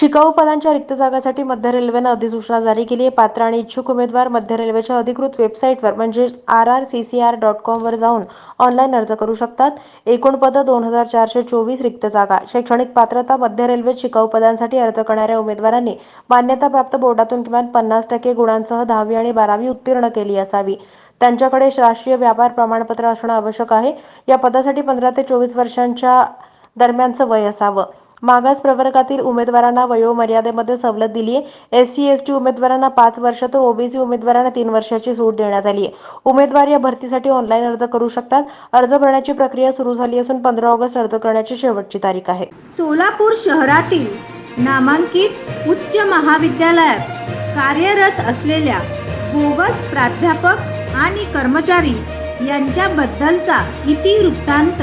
शिकाऊ पदांच्या रिक्त जागासाठी मध्य रेल्वेनं अधिसूचना जारी केली आहे. पात्र आणि इच्छुक उमेदवार मध्य रेल्वेच्या अधिकृत वेबसाईटवर म्हणजेच R R C C R dot कॉमवर जाऊन ऑनलाईन अर्ज करू शकतात. एकूण पदं दोन हजार चारशे चोवीस रिक्त जागा. शैक्षणिक पात्रता मध्य रेल्वेत शिकाऊ पदांसाठी अर्ज करणाऱ्या उमेदवारांनी मान्यताप्राप्त बोर्डातून किमान पन्नास टक्के गुणांसह दहावी आणि बारावी उत्तीर्ण केली असावी. त्यांच्याकडे राष्ट्रीय व्यापार प्रमाणपत्र असणं आवश्यक आहे. या पदासाठी पंधरा ते चोवीस वर्षांच्या दरम्यानचं वय असावं. मागास प्रवर्गातील उमेदवारांना वयोमर्यादेमध्ये सवलत दिली आहे एस सी एस टी उमेदवारांना पाच वर्ष तर ओबीसी उमेदवारांना तीन वर्षाची सूट देण्यात आली आहे उमेदवार या भरतीसाठी ऑनलाईन अर्ज करू शकतात. अर्ज भरण्याची प्रक्रिया सुरू झाली असून पंधरा ऑगस्ट अर्ज करण्याची शेवटची तारीख आहे. सोलापूर शहरातील नामांकित उच्च महाविद्यालयात कार्यरत असलेल्या बोगस प्राध्यापक आणि कर्मचारी यांच्याबद्दलचा इतिवृत्तांत